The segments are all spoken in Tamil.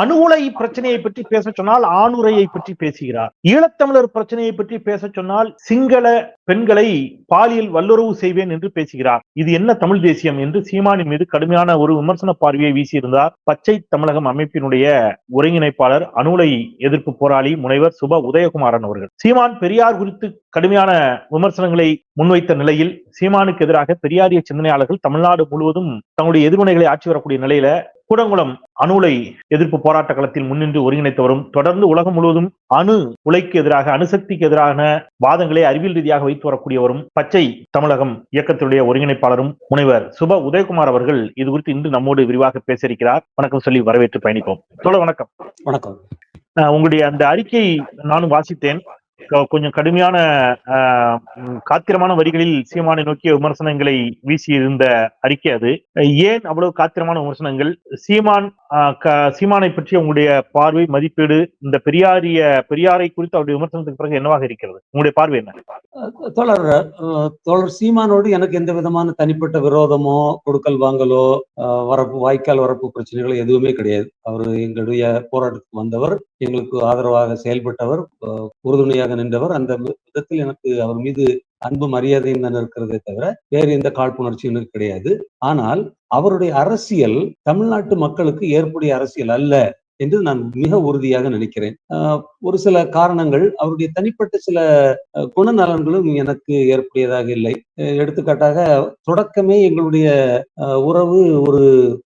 அணு உலை பிரச்சனையை பற்றி பேச சொன்னால் ஆணுரையை பற்றி பேசுகிறார். ஈழத்தமிழர் பிரச்சனையை பற்றி பேச சொன்னால் சிங்கள பெண்களை பாலியல் வல்லுறவு செய்வேன் என்று பேசுகிறார். இது என்ன தமிழ் தேசியம் என்று சீமானின் மீது கடுமையான ஒரு விமர்சன பார்வையை வீசியிருந்தார். பச்சை தமிழகம் அமைப்பினுடைய ஒருங்கிணைப்பாளர் அணுலை எதிர்ப்பு போராளி முனைவர் சுப உதயகுமாரன் அவர்கள். சீமான் பெரியார் குறித்து கடுமையான விமர்சனங்களை முன்வைத்த நிலையில் சீமானுக்கு எதிராக பெரியாரிய சிந்தனையாளர்கள் தமிழ்நாடு முழுவதும் தங்களுடைய எதிர்வினைகளை ஆட்சி வரக்கூடிய நிலையில கூடங்குளம் அணுலை எதிர்ப்பு போராட்ட களத்தில் முன்னின்று ஒருங்கிணைத்தவரும் தொடர்ந்து உலகம் முழுவதும் அணு உலைக்கு எதிராக அணுசக்திக்கு எதிரான வாதங்களை அறிவியல் ரீதியாக வைத்து வரக்கூடியவரும் பச்சை தமிழகம் இயக்கத்தினுடைய ஒருங்கிணைப்பாளரும் முனைவர் சுப உதயகுமார் அவர்கள் இது குறித்து இன்று நம்மோடு விரிவாக பேச இருக்கிறார் வணக்கம் சொல்லி வரவேற்று பயணிப்போம். தோழ வணக்கம். வணக்கம். உங்களுடைய அந்த அறிக்கை நானும் வாசித்தேன். கொஞ்சம் கடுமையான காத்திரமான வரிகளில் சீமானை நோக்கிய விமர்சனங்களை வீசியிருந்த அறிக்கை அது. ஏன் அவ்வளவு காத்திரமான விமர்சனங்கள்? சீமான் ஆஹ், க- சீமானை பற்றி உங்களுடைய பார்வை மதிப்பீடு இந்த பெரியாரிய பெரியாரை குறித்து அவருடைய விமர்சனத்துக்கு பிறகு என்னவாக இருக்கிறது? உங்களுடைய பார்வை என்ன? தோழர் தோழர் சீமானோடு எனக்கு எந்த விதமான தனிப்பட்ட விரோதமோ கொடுக்கல் வாங்கலோ வரப்பு வாய்க்கால் வரப்பு பிரச்சனைகளோ எதுவுமே கிடையாது. அவர் எங்களுடைய போராட்டத்துக்கு வந்தவர் எங்களுக்கு ஆதரவாக செயல்பட்டவர் உறுதுணையாக நின்றவர். அந்த விதத்தில் எனக்கு அவர் மீது அன்பு மரியாதையும் தான் இருக்கிறதே தவிர வேறு எந்த காழ்ப்புணர்ச்சியும் எனக்கு கிடையாது. ஆனால் அவருடைய அரசியல் தமிழ்நாட்டு மக்களுக்கு ஏற்புடைய அரசியல் அல்ல. என்று நான் மிக உறுதியாக நினைக்கிறேன். ஒரு சில காரணங்கள் அவருடைய தனிப்பட்ட சில குணநலன்களும் எனக்கு ஏற்புடையதாக இல்லை. எடுத்துக்காட்டாக தொடக்கமே எங்களுடைய உறவு ஒரு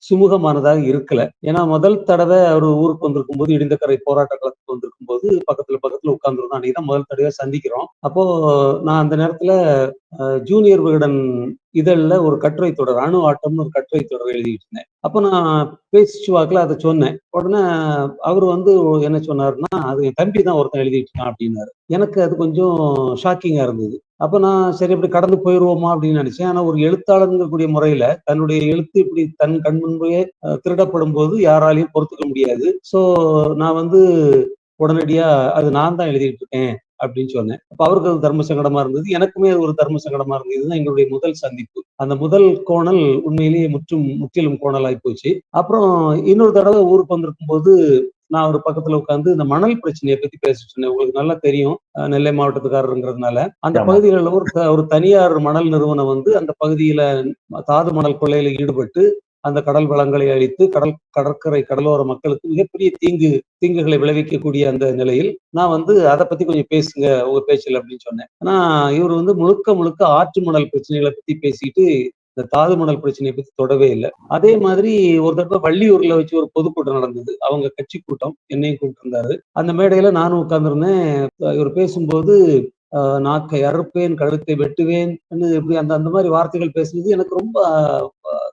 சுமூகமானதாக இருக்கல. ஏன்னா முதல் தடவை அவர் ஊருக்கு வந்திருக்கும் போது இடிந்தக்கரை போராட்ட களத்துக்கு வந்திருக்கும் போது பக்கத்துல பக்கத்துல உட்கார்ந்துருந்தோம். அன்னைக்கு தான் முதல் தடவை சந்திக்கிறோம். அப்போ நான் அந்த நேரத்துல ஜூனியர் விகடன் இதழில் ஒரு கட்டுரை தொடர் அணு ஆட்டம்னு ஒரு கட்டுரை தொடர் எழுதிட்டு இருந்தேன். அப்போ நான் பேச்சு வாக்கில் அதை சொன்னேன். உடனே அவர் வந்து என்ன சொன்னாருன்னா அது என் தம்பி தான் ஒருத்தன் எழுதிட்டு இருக்கான் அப்படின்னாரு. எனக்கு அது கொஞ்சம் ஷாக்கிங்காக இருந்தது. அப்போ நான் சரி இப்படி கடந்து போயிடுவோமா அப்படின்னு நினைச்சேன். ஆனால் ஒரு எழுத்தாளருங்கக்கூடிய முறையில தன்னுடைய எழுத்து இப்படி தன் கண் முன்பே திருடப்படும் போது யாராலையும் பொறுத்துக்க முடியாது. ஸோ நான் வந்து உடனடியா அது நான் தான் எழுதிட்டு இருக்கேன் அப்படின்னு சொன்னேன். அப்ப அவருக்கு அது தர்ம சங்கடமா இருந்தது. எனக்குமே அது ஒரு தர்ம சங்கடமா இருந்தது. இதுதான் எங்களுடைய முதல் சந்திப்பு. அந்த முதல் கோணல் உண்மையிலேயே முற்றும் முற்றிலும் கோணலாய் போச்சு. அப்புறம் இன்னொரு தடவை ஊருக்கு வந்திருக்கும் போது நான் ஒரு பக்கத்துல உட்காந்து இந்த மணல் பிரச்சனையை பத்தி பேசிட்டு இருந்தேன். உங்களுக்கு நல்லா தெரியும். நெல்லை மாவட்டத்துக்காரருங்கிறதுனால. அந்த. பகுதிகளில் ஒரு ஒரு தனியார் மணல் நிறுவனம் வந்து அந்த பகுதியில தாது மணல் கொள்ளையில ஈடுபட்டு அந்த கடல் வளங்களை அழித்து கடல் கடற்கரை கடலோர மக்களுக்கு மிகப்பெரிய தீங்கு தீங்குகளை விளைவிக்கக்கூடிய அந்த நிலையில் நான் வந்து அதை பத்தி கொஞ்சம் பேசுங்க உங்க பேச்சில் அப்படின்னு சொன்னேன். ஆனா இவர் வந்து முழுக்க முழுக்க ஆற்று மணல் பிரச்சனைகளை பத்தி பேசிட்டு இந்த தாது மணல் பிரச்சனையை பத்தி தொடவே இல்லை. அதே மாதிரி ஒரு தடவை வள்ளியூர்ல வச்சு ஒரு பொதுக்கூட்டம் நடந்தது. அவங்க கட்சி கூட்டம் என்னையும் கூப்பிட்டு இருந்தாரு. அந்த மேடையில நானும் உட்கார்ந்துருந்தேன். இவர் பேசும்போது நாக்கை அறுப்பேன் கழுத்தை வெட்டுவேன் இப்படி அந்த அந்த மாதிரி வார்த்தைகள் பேசுனது எனக்கு ரொம்ப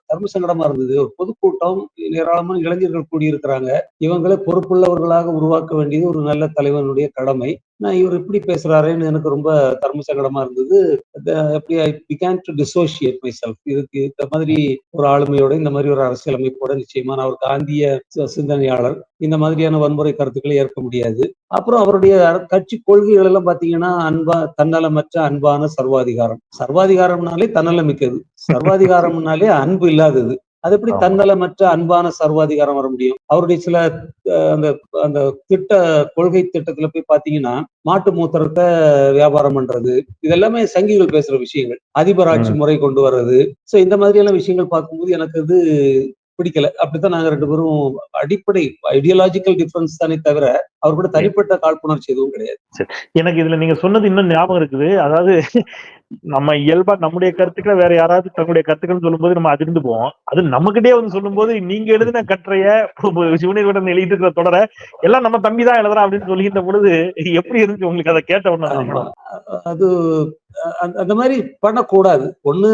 தர்ம சங்கடமா இருந்தது. ஒரு பொதுக்கூட்டம் ஏராளமான இளைஞர்கள் கூடியிருக்கிறாங்க. இவங்களை பொறுப்புள்ளவர்களாக உருவாக்க வேண்டியது ஒரு நல்ல தலைவனுடைய கடமை. நான் இவர் இப்படி பேசுறாருன்னு எனக்கு ரொம்ப தர்ம சங்கடமா இருந்தது. எப்படி I began to dissociate myself இதுக்கு இந்த மாதிரி ஒரு ஆளுமையோட இந்த மாதிரி ஒரு அரசியல் அமைப்போட நிச்சயமா நான் ஒரு காந்திய சிந்தனையாளர். இந்த மாதிரியான வன்முறை கருத்துக்களை ஏற்க முடியாது. அப்புறம் அவருடைய கட்சி கொள்கைகள் எல்லாம் பாத்தீங்கன்னா அன்பா தன்னலமற்ற அன்பான சர்வாதிகாரம். சர்வாதிகாரம்னாலே தன்னலமிக்கது. சர்வாதிகாரம்னாலே அன்பு இல்லாதது. அது எப்படி. தன்னலமற்ற அன்பான சர்வாதிகாரம் வர முடியும்? அவருடைய சில அந்த அந்த திட்ட கொள்கை திட்டத்துல போய் பாத்தீங்கன்னா மாட்டு மூத்திரத்தை வியாபாரம் பண்றது இதெல்லாமே சங்கிகள் பேசுற விஷயங்கள் அதிபர் ஆட்சி முறை கொண்டு வர்றது. சோ இந்த மாதிரியான விஷயங்கள் பார்க்கும்போது எனக்கு அது பிடிக்கல. அப்படித்தான் நாங்க ரெண்டு பேரும் அடிப்படை ஐடியாலஜிக்கல் டிஃபரன்ஸ் தானே தவிர அவர் கூட தனிப்பட்ட காழ்ப்புணர்ச்சி எதுவும் கிடையாது. எனக்கு இதுல நீங்க சொன்னது இன்னும் ஞாபகம் இருக்குது. அதாவது நம்ம இயல்பா நம்முடைய கருத்துக்களை வேற யாராவது தங்களுடைய கருத்துக்கள் சொல்லும்போது நம்ம அதிர்ந்து போவோம். அது நம்மகிட்டே வந்து சொல்லும்போது நீங்க எழுதின கட்டுரைய சிவனிடம் எழுதிட்டு இருக்கிற தொடர எல்லாம் நம்ம தம்பி தான் எழுதுறான் அப்படின்னு சொல்லிக்கிட்ட பொழுது எப்படி இருந்துச்சு உங்களுக்கு அதை கேட்ட. உடனே? அது அந்த மாதிரி பண்ணக்கூடாது. ஒண்ணு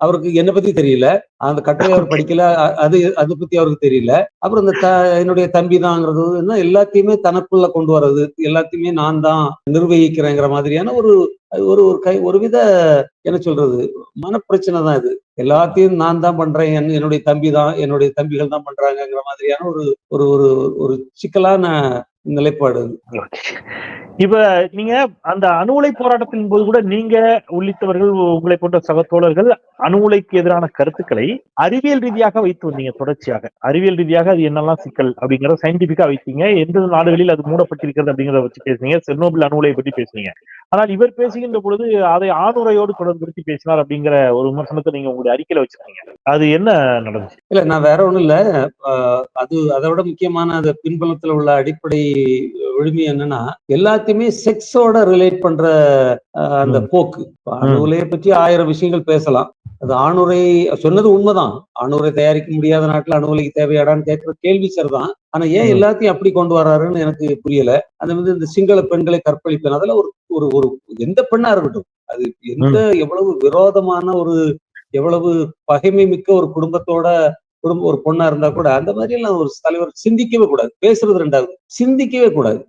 அவருக்கு என்னை பத்தி தெரியல. அந்த கட்டுரை அவர் படிக்கல. அது அதை பத்தி அவருக்கு தெரியல. அப்புறம் இந்த த என்னுடைய தம்பி தாங்கிறது என்ன எல்லாத்தையுமே தனக்குள்ள கொண்டு வர்றது. எல்லாத்தையுமே நான் தான் நிர்வகிக்கிறேங்கிற மாதிரியான ஒரு ஒரு ஒரு கை ஒரு வித என்ன சொல்றது மனப்பிரச்சனை தான் இது. எல்லாத்தையும் நான் தான் பண்றேன். என்- என்னுடைய தம்பி தான் என்னுடைய தம்பிகள் தான் பண்றாங்கங்கிற மாதிரியான ஒரு ஒரு ஒரு ஒரு சிக்கலான நிலைப்பாடு. இப்ப நீங்க அந்த அணு உலை போராட்டத்தின் போது கூட நீங்க உள்ளிட்டவர்கள் உங்களை போன்ற சக தோழர்கள் அணு உலைக்கு எதிரான கருத்துக்களை அறிவியல் ரீதியாக வைத்து வந்தீங்க தொடர்ச்சியாக. அறிவியல் ரீதியாக அது என்னெல்லாம் சிக்கல் அப்படிங்கறத சயின்டிபிக்கா வைத்தீங்க. எந்த நாடுகளில் அது மூடப்பட்டிருக்கிறது அப்படிங்கறத வச்சு பேசுனீங்க. செர்னோபில் அணு உலையை பற்றி பேசுனீங்க. ஆனால் இவர் பேசுகின்ற பொழுது அதை ஆணுரையோடு தொடர்புபடுத்தி பேசினார் அப்படிங்கிற ஒரு விமர்சனத்தை நீங்க உங்களுடைய அறிக்கையில வச்சிருக்கீங்க. அது என்ன நடந்துச்சு? இல்ல நான் வேற ஒண்ணும் இல்ல. அது அதை விட முக்கியமான அந்த பின்புலத்துல உள்ள அடிப்படை விழுமி என்னன்னா எல்லாத்தையுமே செக்ஸோட ரிலேட் பண்ற அந்த போக்கு. இப்ப அணுவுலையை பற்றி ஆயிரம் விஷயங்கள் பேசலாம். அது ஆணுரை சொன்னது உண்மைதான். அணுரை தயாரிக்க முடியாத நாட்டுல அணு உலைக்கு தேவையாடான்னு கேட்கிற கேள்வி சரிதான். ஆனா ஏன். எல்லாத்தையும் அப்படி கொண்டு வர்றாருன்னு எனக்கு புரியல. அது வந்து இந்த சிங்கள பெண்களை கற்பழிப்பேன். அதெல்லாம் ஒரு ஒரு ஒரு எந்த பெண்ணா இருக்கட்டும் அது எந்த எவ்வளவு விரோதமான ஒரு எவ்வளவு பகைமை மிக்க ஒரு குடும்பத்தோட குடும்ப ஒரு பொண்ணா இருந்தா கூட அந்த மாதிரி எல்லாம் ஒரு தலைவர் சிந்திக்கவே கூடாது. பேசுறது ரெண்டாவது சிந்திக்கவே கூடாது.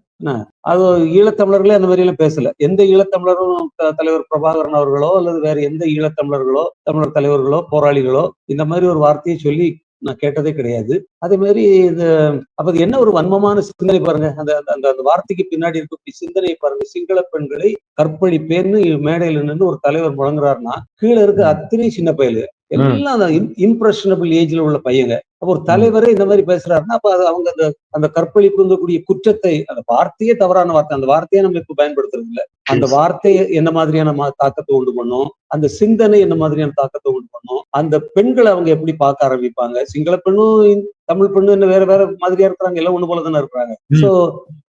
அது ஈழத்தமிழர்களே அந்த மாதிரி எல்லாம் பேசல. எந்த ஈழத்தமிழரும் தலைவர் பிரபாகரன் அவர்களோ அல்லது வேற எந்த ஈழத்தமிழர்களோ தமிழர் தலைவர்களோ போராளிகளோ இந்த மாதிரி ஒரு வார்த்தையை சொல்லி நான் கேட்டதே கிடையாது. அதே மாதிரி இது அப்ப என்ன ஒரு வன்மமான சிந்தனை பாருங்க. அந்த அந்த- அந்த அந்த வார்த்தைக்கு பின்னாடி இருக்கக்கூடிய சிந்தனை பாருங்க. சிங்கள பெண்களை கற்பழிப்பேன்னு மேடையில நின்று ஒரு தலைவர் முழங்குறாருன்னா கீழே இருக்க அத்தனை சின்ன பயலு. எல்லாம் இம்ப்ரெஷனபிள் ஏஜ்ல உள்ள பையங்க. அப்ப ஒரு தலைவரே இந்த மாதிரி பேசுறாருன்னா அப்ப அது அவங்க அந்த அந்த கற்பழிப்புங்கக்கூடிய குற்றத்தை அந்த வார்த்தையே தவறான வார்த்தை. அந்த வார்த்தையை நம்ம இப்ப பயன்படுத்துறது இல்ல அந்த வார்த்தை என்ன மாதிரியான தாக்கத்தை உண்டு பண்ணும்? அந்த சிந்தனை என்ன மாதிரியான தாக்கத்தை உண்டு பண்ணும்? அந்த பெண்களை அவங்க எப்படி பார்க்க ஆரம்பிப்பாங்க? சிங்கள பெண்ணும் தமிழ் பெண்ணும் இன்னும் வேற வேற மாதிரியா இருக்கிறாங்க? எல்லாம் ஒண்ணு போல தானே இருக்கிறாங்க. சோ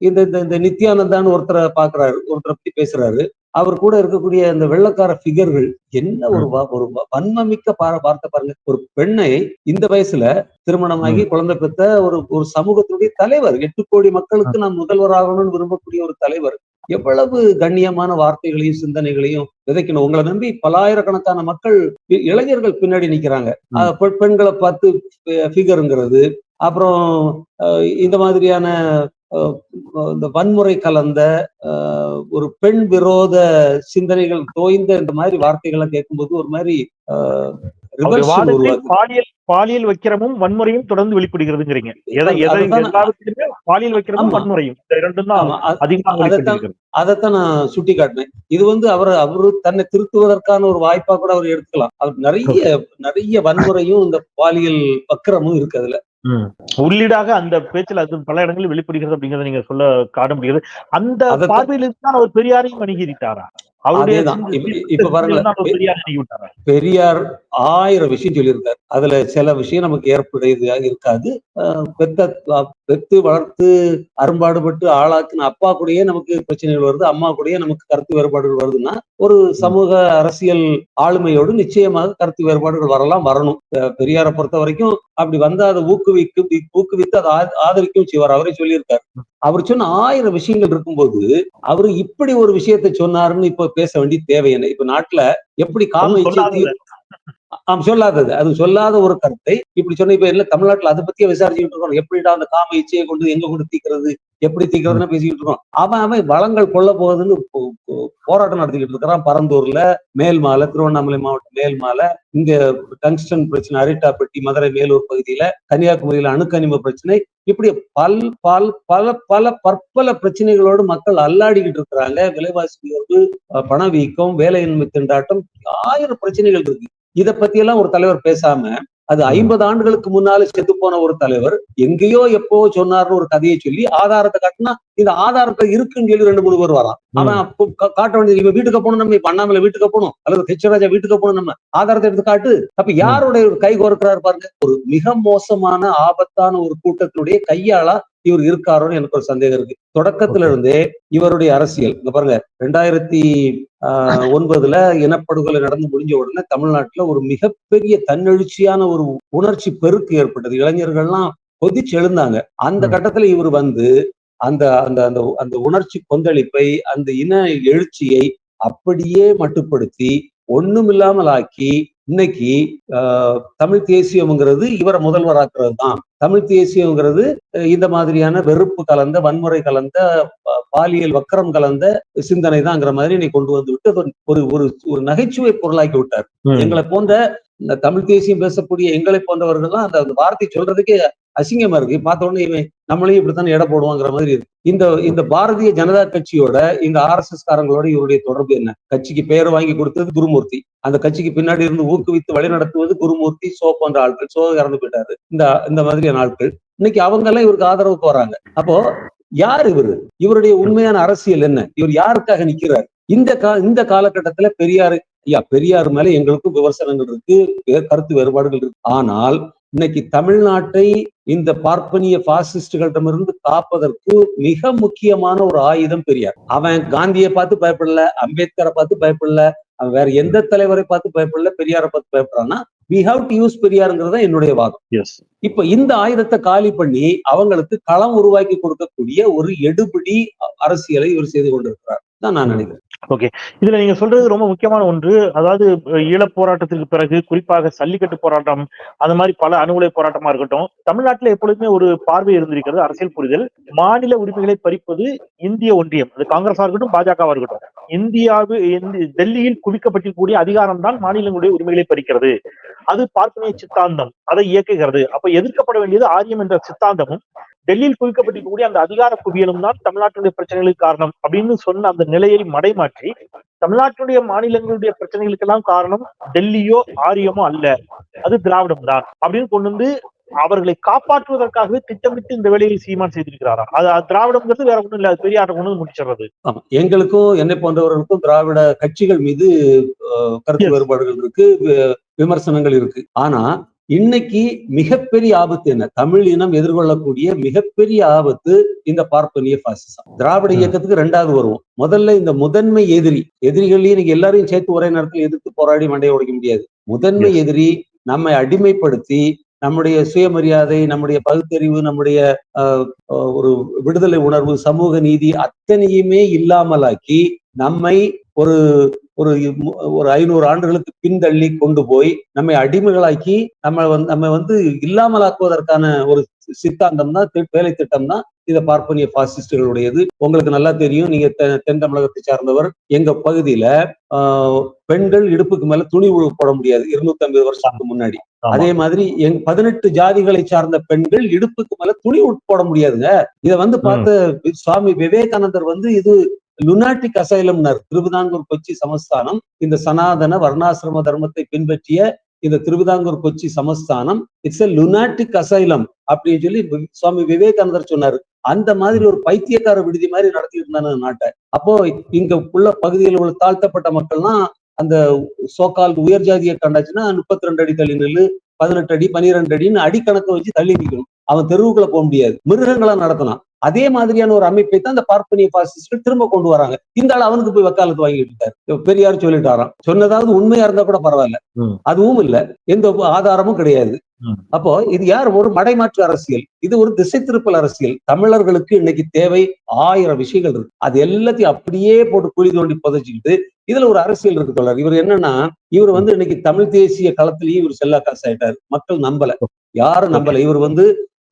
இந்த இந்த இந்த நித்யானந்தான்னு ஒருத்தரை பாக்குறாரு ஒருத்தரை பத்தி பேசுறாரு. அவர் கூட இருக்கக்கூடிய அந்த வெள்ளக்கார ஃபிகர்கள் என்ன ஒரு ஒரு வன்மமிக்க பார வார்த்தை பாருங்க. ஒரு பெண்ணை இந்த வயசுல திருமணமாகி குழந்தை பெத்த ஒரு ஒரு சமூகத்துடைய தலைவர். எட்டு கோடி மக்களுக்கு நான் முதல்வராகணும்னு விரும்பக்கூடிய ஒரு தலைவர். எவ்வளவு கண்ணியமான வார்த்தைகளையும் சிந்தனைகளையும் விதைக்கணும். உங்களை நம்பி பலாயிரக்கணக்கான மக்கள் இளைஞர்கள் பின்னாடி நிக்கிறாங்க. பெண்களை பார்த்து ஃபிகருங்கிறது அப்புறம் இந்த மாதிரியான இந்த வன்முறை கலந்த ஒரு பெண் விரோத சிந்தனைகள் தோய்ந்த இந்த மாதிரி வார்த்தைகளை கேட்கும்போது ஒரு மாதிரி பாலியல் பாலியல் வைக்கிறமும் வன்முறையும் தொடர்ந்து வெளிப்படுகிறதுங்கிறீங்க. பாலியல் வைக்கிறதும் ஆமா. வன்முறையும் அதைத்தான் நான் சுட்டி காட்டினேன் இது வந்து அவர் அவரு தன்னை திருத்துவதற்கான ஒரு வாய்ப்பா கூட அவர் எடுத்துக்கலாம். அவர் நிறைய நிறைய வன்முறையும் இந்த பாலியல் வக்கிரமும் இருக்கு அதுல. உள்ளீடாக அந்த பேச்சில் அது பல இடங்களில் வெளிப்படுகிறது அப்படிங்கறத நீங்க சொல்ல காட்ட முடியாது அந்த பார்வையில் தான் அவர் பெரியாரையும் அணுகிட்டாரா அவருடைய இப்ப பெரியார் ஆயிரம் விஷயம் சொல்லியிருக்காரு. அதுல சில விஷயம் நமக்கு ஏற்புடையதாக இருக்காது. பெத்த பெத்து வளர்த்து அரும்பாடுபட்டு ஆளாக்குன அப்பா கூடயே நமக்கு பிரச்சனைகள் வருது. அம்மா கூடயே நமக்கு கருத்து வேறுபாடுகள் வருதுன்னா ஒரு சமூக அரசியல் ஆளுமையோடு நிச்சயமாக கருத்து வேறுபாடுகள் வரலாம் வரணும். பெரியாரை பொறுத்த வரைக்கும் அப்படி வந்தா அதை ஊக்குவிக்கும் ஊக்குவித்து அதை ஆதரிக்கும் செய்வார் அவரே சொல்லியிருக்காரு. அவர் சொன்ன ஆயிரம் விஷயங்கள் இருக்கும்போது அவரு இப்படி ஒரு விஷயத்தை சொன்னாருன்னு இப்ப பேச வேண்டிய தேவை என்ன இப்ப நாட்டுல எப்படி காம. ஆம் சொல்லாதது. அது சொல்லாத ஒரு கருத்தை இப்படி சொன்ன இப்ப இல்ல தமிழ்நாட்டுல அதை பத்தியே விசாரிச்சுட்டு இருக்கோம். எப்படிடா அந்த காம இச்சையை கொண்டு எங்க கொண்டு தீக்கிறது? எப்படி தீக்கிறதுன்னு பேசிக்கிட்டு இருக்கோம். அவன் அவன் வளங்கள் கொல்ல போகுதுன்னு போ- போராட்டம் நடத்திக்கிட்டு இருக்கிறான். பரந்தூர்ல மேல்மாலை திருவண்ணாமலை மாவட்டம் மேல்மாலை இங்க டங்ஸ்டன் பிரச்சனை அரிட்டாப்பட்டி மதுரை மேலூர் பகுதியில கன்னியாகுமரியில அணுக்கனிம பிரச்சனை. இப்படி பல் பல் பல பல பற்பல பிரச்சனைகளோடு மக்கள் அல்லாடிக்கிட்டு இருக்கிறாங்க. விலைவாசி உயர்வு பணவீக்கம் வேலையின்மை திண்டாட்டம் ஆயிரம் பிரச்சனைகள் இருக்கு. இத பத்தி எல்லாம் ஒரு தலைவர் பேசாம அது ஐம்பது ஆண்டுகளுக்கு முன்னால செத்து போன ஒரு தலைவர் எங்கேயோ எப்போ சொன்னார்னு ஒரு கதையை சொல்லி ஆதாரத்தை காட்டினா இந்த ஆதாரத்தை இருக்குன்னு சொல்லி ரெண்டு மூணு பேர் வரான். அவன் காட்ட வேண்டியது இவன் வீட்டுக்கு போகணும் நம்ம இப்ப அண்ணாமலை வீட்டுக்கு போகணும். அல்லது ஹெச்ராஜா வீட்டுக்கு போகணும் நம்ம ஆதாரத்தை எடுத்து காட்டு. அப்ப யாருடைய கை கோர்க்கிறாரு பாருங்க. ஒரு மிக மோசமான ஆபத்தான ஒரு கூட்டத்தினுடைய கையாளா இவர் இருக்காரோன்னு எனக்கு ஒரு சந்தேகம் இருக்கு. தொடக்கத்துல இருந்தே இவருடைய அரசியல் இங்க பாருங்க ரெண்டாயிரத்தி ஆஹ் ஒன்பதுல இனப்படுகொலை நடந்து முடிஞ்ச உடனே தமிழ்நாட்டுல ஒரு மிகப்பெரிய தன்னெழுச்சியான ஒரு உணர்ச்சி பெருக்கு ஏற்பட்டது. இளைஞர்கள்லாம் கொதிச்சு எழுந்தாங்க அந்த. கட்டத்துல இவர் வந்து அந்த அந்த அந்த அந்த உணர்ச்சி கொந்தளிப்பை அந்த இன எழுச்சியை அப்படியே மட்டுப்படுத்தி ஒண்ணுமில்லாமல் ஆக்கி இன்னைக்கு தமிழ் தேசியம்ங்கிறது இவரை முதல்வராக்குறது தான் தமிழ் தேசியம்ங்கிறது இந்த மாதிரியான வெறுப்பு கலந்த வன்முறை கலந்த பாலியல் வக்கரம் கலந்த சிந்தனை தான்ங்கிற மாதிரி நீ கொண்டு வந்து விட்டு ஒரு ஒரு ஒரு நகைச்சுவை பொருளாக்கி விட்டார். எங்களை போன்ற இந்த தமிழ் தேசியம் பேசக்கூடிய எங்களை போன்றவர்கள்லாம் அந்த வார்த்தை சொல்றதுக்கே அசிங்கமா இருக்கு. பார்த்த உடனே இவன் நம்மளையும் இப்படித்தான் எடை போடுவாங்கிற மாதிரி இருக்கு. இந்த இந்த பாரதிய ஜனதா கட்சியோட இந்த ஆர் எஸ் எஸ் காரங்களோட இவருடைய தொடர்பு என்ன? கட்சிக்கு பெயர் வாங்கி கொடுத்தது குருமூர்த்தி. அந்த கட்சிக்கு பின்னாடி இருந்து ஊக்குவித்து வழி நடத்துவது குருமூர்த்தி சோ போன்ற ஆட்கள். சோ இறந்து போயிட்டாரு. இந்த இந்த மாதிரியான ஆட்கள். இன்னைக்கு அவங்க எல்லாம் இவருக்கு ஆதரவுக்கு வராங்க அப்போ யார் இவரு? இவருடைய உண்மையான அரசியல் என்ன? இவர் யாருக்காக நிக்கிறார்? இந்த கா இந்த காலகட்டத்துல பெரியாரு ஐயா பெரியார் மேல எங்களுக்கும் விமர்சனங்கள் இருக்கு. கருத்து வேறுபாடுகள் இருக்கு. ஆனால் இன்னைக்கு தமிழ்நாட்டை இந்த பார்ப்பனிய பாசிஸ்டுகளிடமிருந்து காப்பதற்கு மிக முக்கியமான ஒரு ஆயுதம் பெரியார். அவன் காந்தியை பார்த்து பயப்படல அம்பேத்கரை பார்த்து பயப்படல அவன் வேற எந்த தலைவரை பார்த்து பயப்படல பெரியாரை பார்த்து பயப்படுறான்னா வி ஹாவ் டு யூஸ் பெரியாருங்கிறது என்னுடைய வாதம். இப்ப இந்த ஆயுதத்தை காலி பண்ணி அவங்களுக்கு களம் உருவாக்கி கொடுக்கக்கூடிய ஒரு எடுபிடி அரசியலை இவர் செய்து கொண்டிருக்கிறார். தான் நான் நினைக்கிறேன். ஓகே இதுல நீங்க சொல்றது ரொம்ப முக்கியமான ஒன்று. அதாவது ஈழப் போராட்டத்திற்கு பிறகு குறிப்பாக சல்லிக்கட்டு போராட்டம் அந்த மாதிரி பல அணுகுலை போராட்டமா இருக்கட்டும் தமிழ்நாட்டுல எப்பொழுதுமே ஒரு பார்வை இருந்திருக்கிறது அரசியல் புரிதல். மாநில உரிமைகளை பறிப்பது இந்திய ஒன்றியம். அது காங்கிரஸா இருக்கட்டும் பாஜகவா இருக்கட்டும். இந்தியாவு டெல்லியில் குவிக்கப்பட்டிருக்கக்கூடிய அதிகாரம் தான் மாநிலங்களுடைய உரிமைகளை பறிக்கிறது. அது பார்ப்பனிய சித்தாந்தம். அதை இயக்குகிறது. அப்ப எதிர்க்கப்பட வேண்டியது ஆரியம் என்ற சித்தாந்தமும் டெல்லியில் குவிக்கப்பட்டிருக்கக்கூடிய அந்த அதிகார குவியலும் தான் தமிழ்நாட்டுடைய பிரச்சனைகளுக்கு காரணம் அப்படின்னு சொன்ன அந்த நிலையை மடைமாற்றி தமிழ்நாட்டுடைய மாநிலங்களுடைய பிரச்சனைகளுக்கெல்லாம் காரணம் டெல்லியோ ஆரியமோ அல்ல. அது திராவிடம் தான் அப்படின்னு கொண்டு வந்து அவர்களை காப்பாற்றுவதற்காகவே திட்டமிட்டு இந்த வேலையை சீமான் செய்திருக்கிறாராம். அது திராவிடம்ங்கிறது வேற ஒண்ணும் இல்ல அது பெரியாரை கொண்டு வந்து முடிச்சிடுறது. எங்களுக்கும் என்னை போன்றவர்களுக்கும் திராவிட கட்சிகள் மீது கருத்து. வேறுபாடுகள் இருக்கு விமர்சனங்கள் இருக்கு. ஆனா இன்னைக்கு மிகப்பெரிய ஆபத்து என்ன தமிழ் இனம் எதிர்கொள்ளக்கூடிய மிகப்பெரிய ஆபத்து இந்த பார்ப்பனிய பாசிசம் திராவிட. இயக்கத்துக்கு ரெண்டாவது வருவோம் முதல்ல இந்த முதன்மை எதிரி எதிரிகளையும் நீங்க எல்லாரையும் சேர்த்து ஒரே நேரத்தில் எதிர்த்து போராடி மண்டையை உடைக்க முடியாது முதன்மை. எதிரி நம்மை அடிமைப்படுத்தி நம்முடைய சுயமரியாதை நம்முடைய பகுத்தறிவு நம்முடைய ஒரு விடுதலை உணர்வு சமூக நீதி அத்தனையுமே இல்லாமலாக்கி நம்மை ஒரு ஒரு ஒரு ஐநூறு ஆண்டுகளுக்கு பின்தள்ளி கொண்டு போய் நம்மை அடிமைகளாக்கி நம்ம வந்து நம்ம வந்து இல்லாமலாக்குவதற்கான ஒரு சித்தாந்தம் தான் வேலை திட்டம் தான் இத பார்ப்பனிய பாசிஸ்டுகளுடையது. உங்களுக்கு நல்லா தெரியும் நீங்க தென் தமிழகத்தை சார்ந்தவர். எங்க பகுதியில பெண்கள் இடுப்புக்கு மேல துணி போட முடியாது. இருநூத்தி ஐம்பது வருஷத்துக்கு முன்னாடி. அதே மாதிரி எங் பதினெட்டு ஜாதிகளை சார்ந்த பெண்கள் இடுப்புக்கு மேல துணி உட் போட முடியாதுங்க. இத வந்து பார்த்த சுவாமி விவேகானந்தர் வந்து இது லுனாட்டிக் அசைலம்னார் திருவிதாங்கூர் கொச்சி சமஸ்தானம் இந்த சனாதன வர்ணாசிரம தர்மத்தை பின்பற்றிய இந்த திருவிதாங்கூர் கொச்சி சமஸ்தானம் இட்ஸ் எ லுனாட்டிக் அசைலம் அப்படின்னு சொல்லி சுவாமி விவேகானந்தர் சொன்னாரு. அந்த மாதிரி ஒரு பைத்தியக்கார விடுதி மாதிரி நடத்தி இருந்தாங்க நாட்டை. அப்போ இங்க உள்ள பகுதியில் உள்ள தாழ்த்தப்பட்ட மக்கள்லாம் அந்த சோக்கால் உயர் ஜாதியை கண்டாச்சுன்னா முப்பத்தி ரெண்டு அடி தள்ளி நெல் பதினெட்டு அடி பன்னிரெண்டு அடின்னு அடிக்கணக்கை வச்சு தள்ளி நிற்கணும் அவன் தெருவுக்குள்ள போக முடியாது. மிருகங்களா நடத்தலாம். அதே மாதிரியான ஒரு அமைப்பை தான் இந்த பார்ப்பனிய பாசிஸ்ட்கள் திரும்ப கொண்டு வராங்க. இந்த ஆள் அவனுக்கு போய் வக்காலத்து வாங்கிட்டு இருக்காரு. பெரியார் சொல்லிட்டாராம். சொன்னதாவது உண்மையா இருந்தா கூட பரவாயில்ல. அதுவும் இல்ல. எந்த ஆதாரமும் கிடையாது. அப்போ இது யார்? ஒரு மடைமாற்று அரசியல். இது ஒரு திசை திருப்பல் அரசியல். தமிழர்களுக்கு இன்னைக்கு தேவை ஆயிரம் விஷயங்கள் இருக்கு. அது எல்லாத்தையும் அப்படியே போட்டு குழி தோண்டி புதைச்சிக்கிட்டு இதுல ஒரு அரசியல் இருக்கு தொடர் இவர் என்னன்னா இவர் வந்து இன்னைக்கு தமிழ் தேசிய களத்திலேயே இவர் செல்லா காசு ஆயிட்டாரு மக்கள் நம்பல. யாரும் நம்பல. இவர் வந்து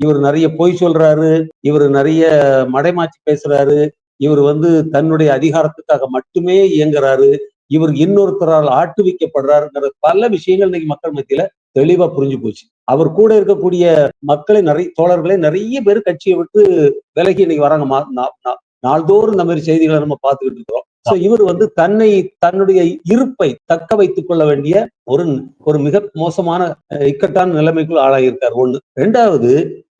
இவர் நிறைய பொய் சொல்றாரு இவர் நிறைய மடைமாற்றி பேசுறாரு இவர் வந்து தன்னுடைய அதிகாரத்துக்காக மட்டுமே இயங்குறாரு இவர் இன்னொருத்தரால் ஆட்டுவிக்கப்படுறாருங்கிற பல விஷயங்கள் இன்னைக்கு மக்கள் மத்தியில தெளிவா புரிஞ்சு போச்சு. அவர் கூட இருக்கக்கூடிய மக்களை நிறைய தோழர்களை நிறைய பேர் கட்சியை விட்டு விலகி இன்னைக்கு வராங்க நாள்தோறும் இந்த மாதிரி செய்திகளை நம்ம பார்த்துக்கிட்டு இருக்கிறோம். சோ இவர் வந்து தன்னை தன்னுடைய இருப்பை தக்க வைத்துக் கொள்ள வேண்டிய ஒரு ஒரு மிக மோசமான இக்கட்டான நிலைமைக்குள் ஆளாகியிருக்கார். ஒண்ணு. ரெண்டாவது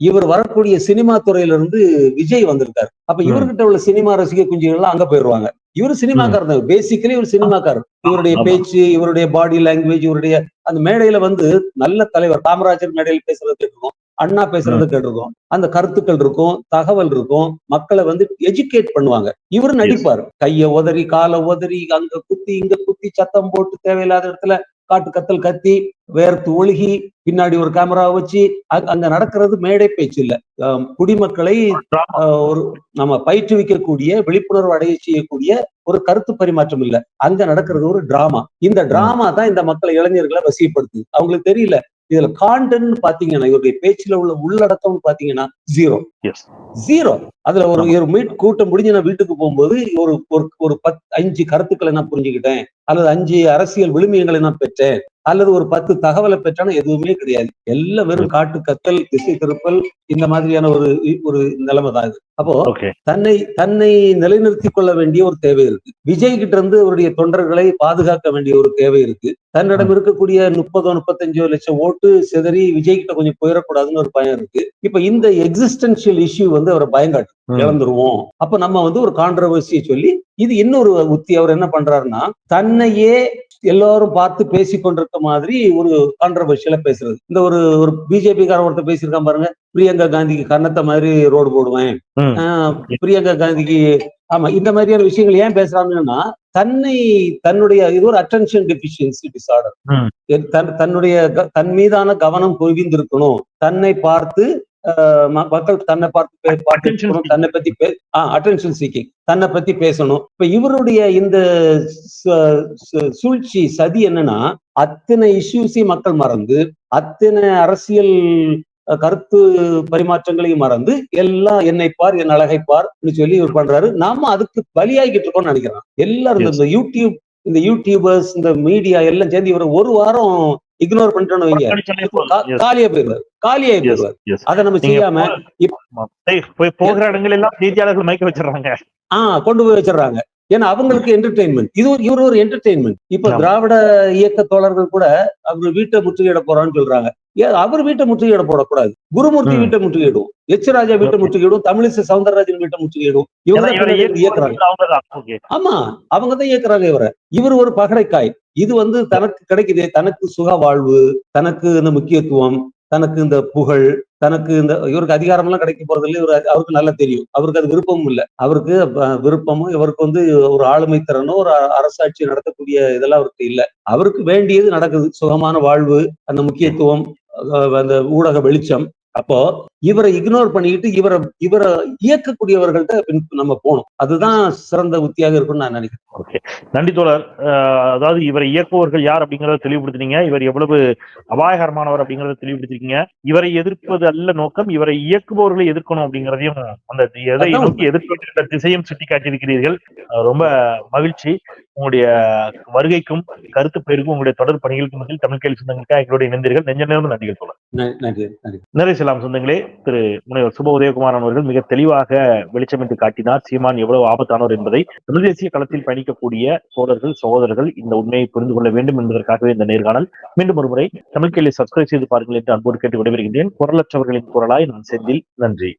இவர் வரக்கூடிய சினிமா துறையில இருந்து விஜய் வந்திருக்காரு. அப்ப. இவர்கிட்ட உள்ள சினிமா ரசிக குஞ்சுகள் எல்லாம் அங்க போயிருவாங்க இவர் சினிமாக்காரர் தான். பேசிக்கலி இவர் சினிமாக்காரர். இவருடைய. பேச்சு இவருடைய பாடி லாங்குவேஜ் இவருடைய அந்த மேடையில வந்து நல்ல தலைவர் காமராஜர் மேடையில் பேசுறது கேட்டிருக்கோம் அண்ணா பேசுறது கேட்டிருக்கோம். அந்த கருத்துக்கள் இருக்கும் தகவல் இருக்கும். மக்களை வந்து எஜுகேட் பண்ணுவாங்க. இவர் நடிப்பார். கைய உதறி காலை உதறி அங்க குத்தி இங்க குத்தி சத்தம் போட்டு தேவையில்லாத இடத்துல காட்டு கத்தல் கத்தி வேர்த்து ஒழுகி பின்னாடி ஒரு கேமரா வச்சு அங்க- நடக்கிறது மேடை பேச்சு இல்ல. குடிமக்களை ஒரு நம்ம பயிற்றுவிக்கக்கூடிய விழிப்புணர்வு அடைய செய்யக்கூடிய ஒரு கருத்து பரிமாற்றம் இல்ல. அங்க நடக்கிறது ஒரு டிராமா இந்த டிராமா தான் இந்த மக்களை இளைஞர்களை வசியப்படுத்துது. அவங்களுக்கு தெரியல. இதுல கான்டென்ட் பாத்தீங்கன்னா இவருடைய பேச்சுல உள்ள உள்ளடக்கம்னு பாத்தீங்கன்னா ஜீரோ ஜீரோ அதுல ஒரு ஒரு மீட் கூட்டம் முடிஞ்சு நான் வீட்டுக்கு போகும்போது ஒரு ஒரு ஒரு பத் அஞ்சு கருத்துக்களை நான் புரிஞ்சுக்கிட்டேன். அல்லது அஞ்சு அரசியல் விழுமியங்களை நான் பெற்றேன். அல்லது ஒரு பத்து தகவலை பெற்றான எதுவுமே கிடையாது. எல்லாம் வெறும் காட்டு கத்தல் திசை திருப்பல் இந்த மாதிரியான ஒரு ஒரு நிலைமை தான் இது. அப்போ தன்னை தன்னை நிலைநிறுத்திக் கொள்ள வேண்டிய ஒரு தேவை இருக்கு. விஜய் கிட்ட இருந்து அவருடைய தொண்டர்களை பாதுகாக்க வேண்டிய ஒரு தேவை இருக்கு. தன்னிடம் இருக்கக்கூடிய முப்பதோ முப்பத்தஞ்சோ லட்சம் ஓட்டு சிதறி விஜய் கிட்ட கொஞ்சம் போயிடக்கூடாதுன்னு ஒரு பயம் இருக்கு. இப்ப இந்த எக்ஸிஸ்டன்சியல் இஷ்யூ வந்து அவரை பயங்காட்டு இழந்துருவோம். அப்ப நம்ம வந்து ஒரு கான்ட்ரவர்சியை சொல்லி இது இன்னொரு உத்தி அவர் என்ன பண்றாருன்னா தன்னையே எல்லாரும் பார்த்து பேசி கொண்டிருக்க மாதிரி ஒரு கான்ட்ரவர்ஷியலா பேசுறது. இந்த ஒரு ஒரு பிஜேபி கார ஒருத்தர் பேசியிருக்கான் பாருங்க பிரியங்கா காந்திக்கு கன்னத்த மாதிரி ரோடு போடுவேன். பிரியங்கா காந்திக்கு ஆமா இந்த மாதிரியான விஷயங்கள் ஏன் பேசுறாங்கன்னா தன்னை தன்னுடைய இது ஒரு அட்டென்ஷன் டெபிஷியன்சி டிசார்டர். தன்னுடைய தன் மீதான கவனம் குவிந்திருக்கணும் தன்னை பார்த்து மக்கள் தன்னை பார்த்து பார்த்து தன்னை பத்தி அட்டென்ஷன் சீக்கிங் தன்னை பத்தி பேசணும். இப்ப இவருடைய இந்த சூழ்ச்சி சதி என்னன்னா அத்தனை இஷ்யூஸையும் மக்கள் மறந்து அத்தனை அரசியல் கருத்து பரிமாற்றங்களையும் மறந்து எல்லாம் என்னை பார் என் அழகை பார் சொல்லி இவர் பண்றாரு. நாம அதுக்கு பலியாகிட்டு இருக்கோம்னு நினைக்கிறேன். எல்லாரும் இந்த யூடியூப் இந்த யூடியூபர்ஸ் இந்த மீடியா எல்லாம் சேர்ந்து இவரை ஒரு வாரம் இக்னோர் பண்ணிட்டோம்னு வைங்க. காலியா போயிருவார் காலியா போயிருவார். அதை நம்ம செய்யாம போய் போகிற இடங்கள் எல்லாம் செய்தியாளர்கள் மயக்க வச்சிடுறாங்க. ஆஹ் கொண்டு போய் வச்சிடறாங்க. ஏன்னா அவங்களுக்கு என்டர்டெயின்மெண்ட் இது ஒரு இவர் ஒரு என்டர்டெயின்மெண்ட் இப்ப. திராவிட இயக்க தோழர்கள் கூட அவர் வீட்டை முற்றுகையிட போறான்னு சொல்றாங்க. அவர் வீட்டை முற்றுகையிட போடக்கூடாது. குருமூர்த்தி. வீட்டை முற்றுகையிடும் எச் ராஜா வீட்டை. முற்றுகையிடும் தமிழிசை சவுந்தரராஜன் வீட்டை முற்றுகையிடும் இவங்க இயக்குறாங்க. ஆமா அவங்க தான் இயக்குறாங்க இவரை. இவர் ஒரு பகடைக்காய். இது வந்து தனக்கு கிடைக்குதே. தனக்கு சுக வாழ்வு தனக்கு இந்த முக்கியத்துவம் தனக்கு இந்த புகழ் தனக்கு இந்த இவருக்கு அதிகாரம் எல்லாம் கிடைக்க போறது இல்லை. இவர் அவருக்கு நல்லா தெரியும். அவருக்கு அது விருப்பமும் இல்லை. அவருக்கு விருப்பமும் இவருக்கு வந்து ஒரு ஆளுமை திறனோ ஒரு அரசாட்சி நடத்தக்கூடிய இதெல்லாம் அவருக்கு இல்லை. அவருக்கு வேண்டியது நடக்குது. சுகமான வாழ்வு அந்த முக்கியத்துவம் அந்த ஊடக வெளிச்சம். அப்போ இவரை இக்னோர் பண்ணிக்கிட்டு இவரை இவரை இயக்கக்கூடியவர்கள்ட்ட நம்ம போகணும். அதுதான் சிறந்த உத்தியாக இருக்கும்னு நான் நினைக்கிறேன். ஓகே நன்றி தோழர். அதாவது இவரை இயக்குபவர்கள் யார் அப்படிங்கறத தெளிவுபடுத்தினீங்க. இவர் எவ்வளவு அபாயகரமானவர் அப்படிங்கறத தெளிவுபடுத்திருக்கீங்க. இவரை எதிர்ப்பது அல்ல நோக்கம். இவரை இயக்குபவர்களை எதிர்க்கணும் அப்படிங்கறதையும் அந்த எதை நோக்கி எதிர்க்கின்ற திசையும் சுட்டி காட்டியிருக்கிறீர்கள் ரொம்ப மகிழ்ச்சி. உங்களுடைய வருகைக்கும் கருத்து பெருக்கும் உங்களுடைய தொடர் பணிகளுக்கு மத்தியில் தமிழ் கேள்வி சொந்தங்களுக்காக எங்களோட இணைந்தீர்கள். நெஞ்ச நேர்ந்து நன்றிகள் தோழர். நன்றி நிறைய செல்லாம் சொந்தங்களே. திரு முனைவர் சுப உதயகுமாரன் அவர்கள் மிக தெளிவாக வெளிச்சமிட்டு காட்டினார். சீமான் எவ்வளவு ஆபத்தானவர் என்பதை தமிழ் தேசிய களத்தில் பயணிக்கக்கூடிய சோழர்கள் சகோதரர்கள் இந்த உண்மையை புரிந்து கொள்ள வேண்டும் என்பதற்காகவே இந்த நேர்காணல். மீண்டும் ஒரு முறை தமிழ் கேள்வி சப்ஸ்கிரைப் செய்து பாருங்கள் என்று அன்போடு கேட்டு விடைபெறுகின்றேன். குரலற்றவர்களின் குரலாய் நான் செந்தில். நன்றி.